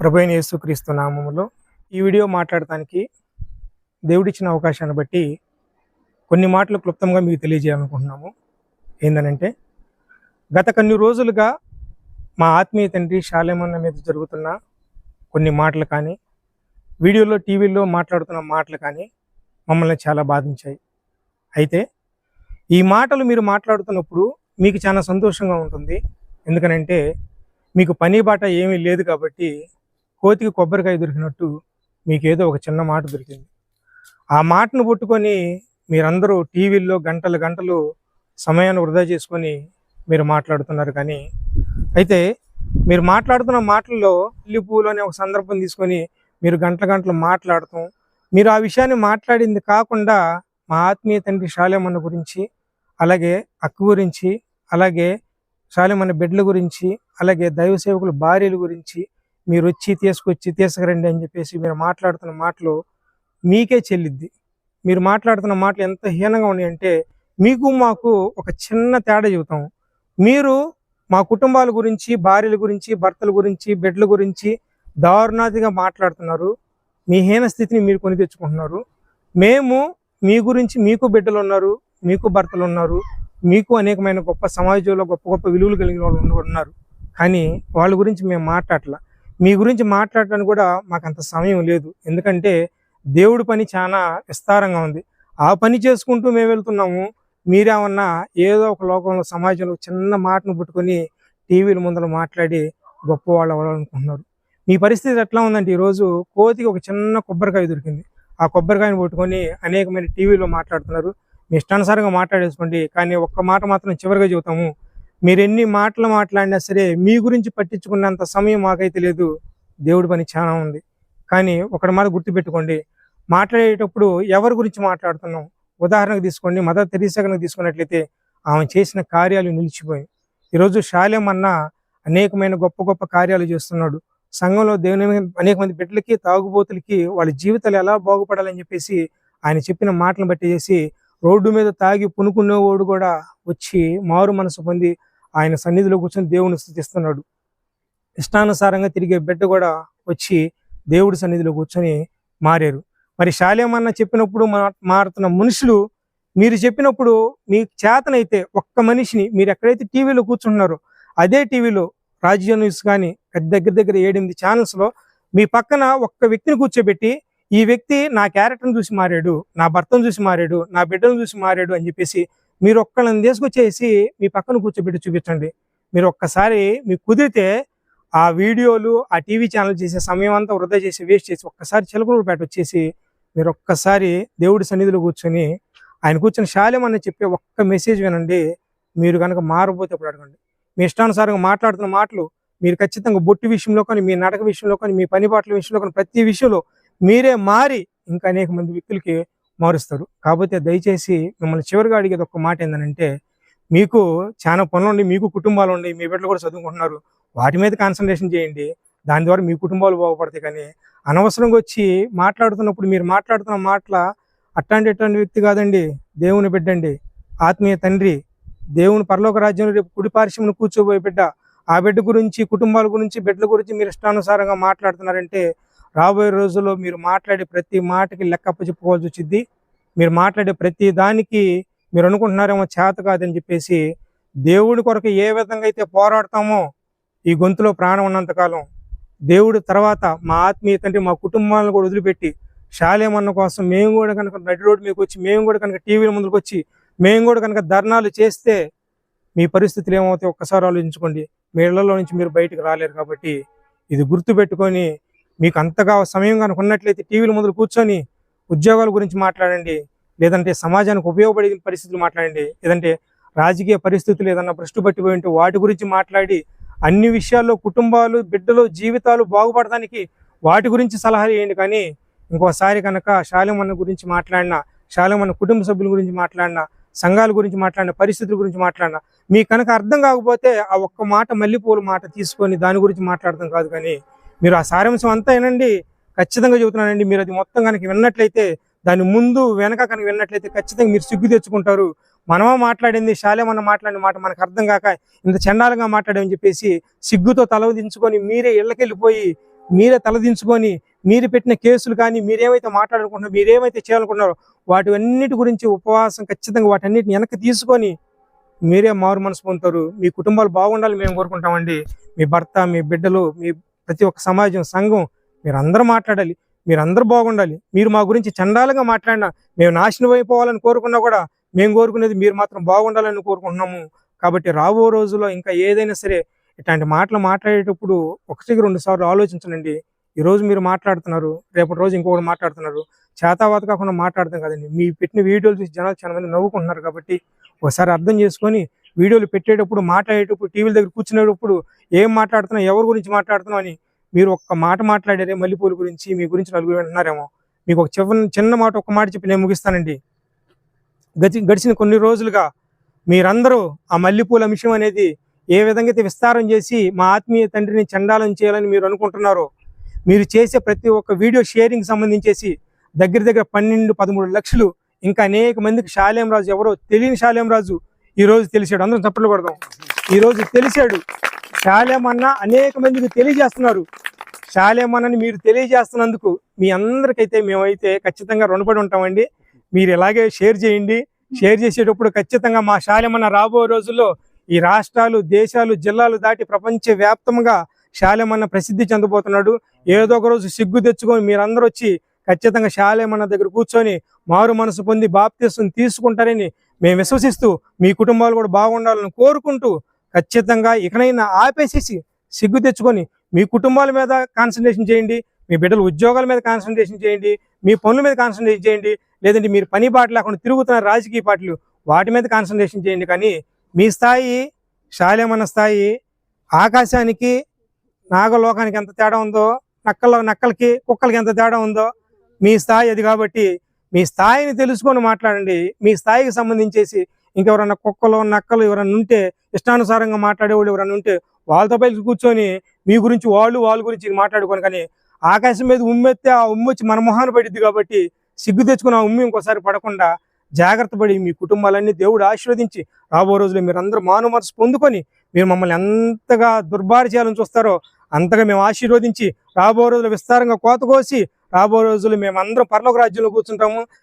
ప్రభు యేసుక్రీస్తు నామములో ఈ వీడియో మాట్లాడటానికి దేవుడిచ్చిన అవకాశాన్ని బట్టి కొన్ని మాటలు క్లుప్తంగా మీకు తెలియజేయాలనుకుంటున్నాము. ఏంటనంటే గత కొన్ని రోజులుగా మా ఆత్మీయ తండ్రి శాలేమన్న మీద జరుగుతున్న కొన్ని మాటలు కానీ వీడియోలో టీవీలో మాట్లాడుతున్న మాటలు కానీ మమ్మల్ని చాలా బాధించాయి. అయితే ఈ మాటలు మీరు మాట్లాడుతున్నప్పుడు మీకు చాలా సంతోషంగా ఉంటుంది. ఎందుకనంటే మీకు పని బాట ఏమీ లేదు కాబట్టి కోతికి కొబ్బరికాయ దొరికినట్టు మీకు ఏదో ఒక చిన్న మాట దొరికింది. ఆ మాటను పుట్టుకొని మీరందరూ టీవీల్లో గంటలు గంటలు సమయాన్ని వృధా చేసుకొని మీరు మాట్లాడుతున్నారు కానీ అయితే మీరు మాట్లాడుతున్న మాటల్లో పూలు అనే ఒక సందర్భం తీసుకొని మీరు గంటల గంటలు మాట్లాడటం మీరు ఆ విషయాన్ని మాట్లాడింది కాకుండా మా ఆత్మీయ తండ్రి శాలేమన్న గురించి అలాగే అక్క గురించి అలాగే శాలేమన్న బిడ్డల గురించి అలాగే దైవ సేవకుల భార్యల గురించి మీరు వచ్చి తీసుకొచ్చి తీసుకురండి అని చెప్పేసి మీరు మాట్లాడుతున్న మాటలు మీకే చెల్లిద్ది. మీరు మాట్లాడుతున్న మాటలు ఎంత హీనంగా ఉన్నాయంటే మీకు మాకు ఒక చిన్న తేడా చెబుతాం. మీరు మా కుటుంబాల గురించి భార్యల గురించి భర్తల గురించి బిడ్డల గురించి దారుణాదిగా మాట్లాడుతున్నారు. మీ హీన స్థితిని మీరు కొని తెచ్చుకుంటున్నారు. మేము మీ గురించి మీకు బిడ్డలు ఉన్నారు మీకు భర్తలు ఉన్నారు మీకు అనేకమైన గొప్ప సమాజంలో గొప్ప గొప్ప విలువలు కలిగిన వాళ్ళు ఉన్నారు. కానీ వాళ్ళ గురించి మేము మాట్లాడలా. మీ గురించి మాట్లాడటానికి కూడా మాకు అంత సమయం లేదు. ఎందుకంటే దేవుడి పని చాలా విస్తారంగా ఉంది. ఆ పని చేసుకుంటూ మేము వెళ్తున్నాము. మీరేమన్నా ఏదో ఒక లోకంలో సమాజంలో చిన్న మాటను పుట్టుకొని టీవీల ముందర మాట్లాడి గొప్ప వాళ్ళు అవ్వాలనుకుంటున్నారు. మీ పరిస్థితి ఎట్లా ఉందంటే ఈరోజు కోతికి ఒక చిన్న కొబ్బరికాయ దొరికింది. ఆ కొబ్బరికాయను పట్టుకొని అనేకమైన టీవీలో మాట్లాడుతున్నారు. మీ ఇష్టానుసారంగా మాట్లాడేసుకోండి. కానీ ఒక్క మాట మాత్రం చివరిగా చెబుతాము. మీరు ఎన్ని మాటలు మాట్లాడినా సరే మీ గురించి పట్టించుకున్నంత సమయం మాకైతే లేదు. దేవుడి పని చాలా ఉంది. కానీ ఒకటి మాట గుర్తుపెట్టుకోండి. మాట్లాడేటప్పుడు ఎవరి గురించి మాట్లాడుతున్నాం? ఉదాహరణకు తీసుకోండి. మదర్ తెరీసా కనుక తీసుకున్నట్లయితే ఆమె చేసిన కార్యాలు నిలిచిపోయి ఈరోజు శాలెం అన్న అనేకమైన గొప్ప గొప్ప కార్యాలు చేస్తున్నాడు. సంఘంలో దేవుని అనేక మంది బిడ్డలకి తాగుబోతులకి వాళ్ళ జీవితాలు ఎలా బాగుపడాలని చెప్పేసి ఆయన చెప్పిన మాటలను బట్టి చేసి రోడ్డు మీద తాగి పునుకునేవాడు కూడా వచ్చి మారు మనసు పొంది ఆయన సన్నిధిలో కూర్చొని దేవుని స్థుతిస్తున్నాడు. ఇష్టానుసారంగా తిరిగే బిడ్డ కూడా వచ్చి దేవుడి సన్నిధిలో కూర్చొని మారారు. మరి శాలేమన్న చెప్పినప్పుడు మా- మారుతున్న మనుషులు మీరు చెప్పినప్పుడు మీకు చేతనైతే ఒక్క మనిషిని మీరు ఎక్కడైతే టీవీలో కూర్చుంటున్నారో అదే టీవీలో రాజ్య న్యూస్ కానీ దగ్గర దగ్గర ఏడెనిమిది ఛానల్స్లో మీ పక్కన ఒక్క వ్యక్తిని కూర్చోబెట్టి ఈ వ్యక్తి నా క్యారెక్టర్ని చూసి మారాడు నా భర్తను చూసి మారాడు నా బిడ్డను చూసి మారాడు అని చెప్పేసి మీరు ఒక్కళ్ళని తీసుకొచ్చేసి మీ పక్కన కూర్చోబెట్టి చూపించండి. మీరు ఒక్కసారి మీకు కుదిరితే ఆ వీడియోలు ఆ టీవీ ఛానల్ చేసే సమయం అంతా వృధా చేసి వేస్ట్ చేసి ఒక్కసారి చిలకలూరుపేట వచ్చేసి మీరు ఒక్కసారి దేవుడి సన్నిధిలో కూర్చొని ఆయన కూర్చొని శాలెం అని చెప్పే ఒక్క మెసేజ్ వినండి. మీరు కనుక మారబోతే ఇప్పుడు అడగండి. మీ ఇష్టానుసారంగా మాట్లాడుతున్న మాటలు మీరు ఖచ్చితంగా బొట్టు విషయంలో కానీ మీ నడక విషయంలో కానీ మీ పని పాటల విషయంలో కానీ ప్రతి విషయంలో మీరే మారి ఇంకా అనేక మంది వ్యక్తులకి మారుస్తారు. కాకపోతే దయచేసి మిమ్మల్ని చివరిగా అడిగేది ఒక మాట ఏంటంటే మీకు చాలా పనులు ఉండి మీకు కుటుంబాలు ఉండి మీ బిడ్డలు కూడా చదువుకుంటున్నారు. వాటి మీద కాన్సన్ట్రేషన్ చేయండి. దాని ద్వారా మీ కుటుంబాలు బాగుపడతాయి కానీ అనవసరంగా వచ్చి మాట్లాడుతున్నప్పుడు మీరు మాట్లాడుతున్న మాటల అట్లాంటి ఇట్లాంటి వ్యక్తి కాదండి. దేవుని బిడ్డండి ఆత్మీయ తండ్రి. దేవుని పరలోక రాజ్యంలో రేపు కుడి పార్శ్వమును కూర్చోబోయే బిడ్డ. ఆ బిడ్డ గురించి కుటుంబాల గురించి బిడ్డల గురించి మీరు ఇష్టానుసారంగా మాట్లాడుతున్నారంటే రాబోయే రోజుల్లో మీరు మాట్లాడే ప్రతి మాటకి లెక్క చెప్పుకోవాల్సి వచ్చింది మీరు మాట్లాడే ప్రతి దానికి మీరు అనుకుంటున్నారేమో చేత కాదని చెప్పేసి దేవుడి కొరకు ఏ విధంగా అయితే పోరాడతామో ఈ గొంతులో ప్రాణం ఉన్నంతకాలం దేవుడు తర్వాత మా ఆత్మీయ తండ్రి మా కుటుంబాలను కూడా వదిలిపెట్టి శాలేమన్న కోసం మేము కూడా కనుక నడి రోడ్డు మీకు వచ్చి మేము కూడా కనుక టీవీల ముందుకు వచ్చి మేము కూడా కనుక ధర్నాలు చేస్తే మీ పరిస్థితులు ఏమవుతాయి ఒక్కసారి ఆలోచించుకోండి. మీ ఇళ్ళలో నుంచి మీరు బయటకు రాలేరు కాబట్టి ఇది గుర్తుపెట్టుకొని మీకు అంతగా సమయం కనుక ఉన్నట్లయితే టీవీలు ముందు కూర్చొని ఉద్యోగాల గురించి మాట్లాడండి. లేదంటే సమాజానికి ఉపయోగపడే పరిస్థితులు మాట్లాడండి. లేదంటే రాజకీయ పరిస్థితులు ఏదన్నా భ్రష్టు పట్టిపోయి ఉంటే వాటి గురించి మాట్లాడి అన్ని విషయాల్లో కుటుంబాలు బిడ్డలు జీవితాలు బాగుపడడానికి వాటి గురించి సలహాలు ఇవ్వండి కానీ ఇంకోసారి కనుక శాలమన్న గురించి మాట్లాడినా శాలమన్న కుటుంబ సభ్యుల గురించి మాట్లాడినా సంఘాల గురించి మాట్లాడిన పరిస్థితుల గురించి మాట్లాడినా మీ కనుక అర్థం కాకపోతే ఆ ఒక్క మాట మల్లెపూల మాట తీసుకొని దాని గురించి మాట్లాడడం కాదు కానీ మీరు ఆ సారాంశం అంతా వినండి. ఖచ్చితంగా చెబుతున్నానండి. మీరు అది మొత్తం కనుక విన్నట్లయితే దాని ముందు వెనక కనుక విన్నట్లయితే ఖచ్చితంగా మీరు సిగ్గు తెచ్చుకుంటారు. మనమా మాట్లాడింది శాలేమన్న మాట్లాడిన మాట మనకు అర్థం కాక ఇంత చండాలంగా మాట్లాడమని చెప్పేసి సిగ్గుతో తలదించుకొని మీరే ఇళ్ళకెళ్ళిపోయి మీరే తలదించుకొని మీరు పెట్టిన కేసులు కానీ మీరేమైతే మాట్లాడుకుంటున్నారో మీరేమైతే చేయాలనుకుంటున్నారో వాటి అన్నిటి గురించి ఉపవాసం ఖచ్చితంగా వాటన్నిటిని వెనక్కి తీసుకొని మీరే మారు మనసు పొందుతారు. మీ కుటుంబాలు బాగుండాలి మేము కోరుకుంటామండి. మీ భర్త మీ బిడ్డలు మీ ప్రతి ఒక్క సమాజం సంఘం మీరు అందరూ మాట్లాడాలి మీరు అందరూ బాగుండాలి. మీరు మా గురించి చండాలంగా మాట్లాడినా మేము నాశనం అయిపోవాలని కోరుకున్నా కూడా మేము కోరుకునేది మీరు మాత్రం బాగుండాలని కోరుకుంటున్నాము. కాబట్టి రాబో రోజుల్లో ఇంకా ఏదైనా సరే ఇట్లాంటి మాటలు మాట్లాడేటప్పుడు ఒకటికి రెండు సార్లు ఆలోచించండి ఈ రోజు మీరు మాట్లాడుతున్నారు రేపటి రోజు ఇంకొకటి మాట్లాడుతున్నారు. చేతావాత కాకుండా మాట్లాడతాం కదండి. మీ పెట్టిన వీడియోలు చూసి జనాలు చాలా మంది నవ్వుకుంటున్నారు కాబట్టి ఒకసారి అర్థం చేసుకొని వీడియోలు పెట్టేటప్పుడు మాట్లాడేటప్పుడు టీవీల దగ్గర కూర్చునేటప్పుడు ఏం మాట్లాడుతున్నా ఎవరి గురించి మాట్లాడుతున్నాం అని మీరు ఒక్క మాట మాట్లాడారే మల్లెపూల గురించి మీ గురించి నలుగురు అంటున్నారేమో మీకు ఒక చిన్న చిన్న మాట ఒక్క మాట చెప్పి నేను ముగిస్తానండి. గతి గడిచిన కొన్ని రోజులుగా మీరందరూ ఆ మల్లెపూల అంశం అనేది ఏ విధంగా అయితే విస్తారం చేసి మా ఆత్మీయ తండ్రిని చండాలం చేయాలని మీరు అనుకుంటున్నారో మీరు చేసే ప్రతి ఒక్క వీడియో షేరింగ్ సంబంధించేసి దగ్గర దగ్గర పన్నెండు పదమూడు లక్షలు ఇంకా అనేక మందికి శాలేం రాజు ఎవరో తెలియని శాలేం రాజు ఈ రోజు తెలిసాడు. అందరం చప్పట్లు కొడదాం. ఈరోజు తెలిసాడు. శాలేమన్నా అనేక మందికి తెలియజేస్తున్నారు. శాలేమన్నని మీరు తెలియజేస్తున్నందుకు మీ అందరికైతే మేమైతే ఖచ్చితంగా రుణపడి ఉంటామండి. మీరు ఇలాగే షేర్ చేయండి. షేర్ చేసేటప్పుడు ఖచ్చితంగా మా శాలేమన్న రాబోయే రోజుల్లో ఈ రాష్ట్రాలు దేశాలు జిల్లాలు దాటి ప్రపంచ వ్యాప్తంగా శాలేమన్న ప్రసిద్ధి చెందబోతున్నాడు. ఏదో ఒక రోజు సిగ్గు తెచ్చుకొని మీరందరూ వచ్చి ఖచ్చితంగా శాలేమన్న దగ్గర కూర్చొని మారు మనసు పొంది బాప్తీసం తీసుకుంటారని మేము విశ్వసిస్తూ మీ కుటుంబాలు కూడా బాగుండాలని కోరుకుంటూ ఖచ్చితంగా ఇకనైనా ఆపేసేసి సిగ్గు తెచ్చుకొని మీ కుటుంబాల మీద కాన్సన్ట్రేషన్ చేయండి మీ బిడ్డల ఉద్యోగాల మీద కాన్సన్ట్రేషన్ చేయండి మీ పనుల మీద కాన్సన్ట్రేషన్ చేయండి లేదంటే మీరు పని బాట లేకుండా తిరుగుతున్న రాజకీయ పార్టీలు వాటి మీద కాన్సన్ట్రేషన్ చేయండి. కానీ మీ స్థాయి శాలేమన్న స్థాయి ఆకాశానికి నాగలోకానికి ఎంత తేడా ఉందో నక్కల నక్కలకి కుక్కలకి ఎంత తేడా ఉందో మీ స్థాయి అది కాబట్టి మీ స్థాయిని తెలుసుకొని మాట్లాడండి. మీ స్థాయికి సంబంధించేసి ఇంకెవరన్నా కుక్కలు నక్కలు ఎవరన్నా ఉంటే ఇష్టానుసారంగా మాట్లాడేవాళ్ళు ఎవరన్నా ఉంటే వాళ్ళతో పైకి కూర్చొని మీ గురించి వాళ్ళు వాళ్ళ గురించి మాట్లాడుకోను కానీ ఆకాశం మీద ఉమ్మెత్తే ఆ ఉమ్మి వచ్చి మన మొహాన్ని పడిద్ది కాబట్టి సిగ్గు తెచ్చుకుని ఆ ఉమ్మి ఇంకోసారి పడకుండా జాగ్రత్త పడి మీ కుటుంబాలన్నీ దేవుడు ఆశీర్వదించి రాబో రోజులు మీరు అందరూ మాను మనసు పొందుకొని మీరు మమ్మల్ని ఎంతగా దుర్భార చేయాలని చూస్తారో అంతగా మేము ఆశీర్వదించి రాబో రోజులు విస్తారంగా కోత కోసి రాబో రోజులు మేము అందరం పర్లోక రాజ్యంలో కూర్చుంటాము.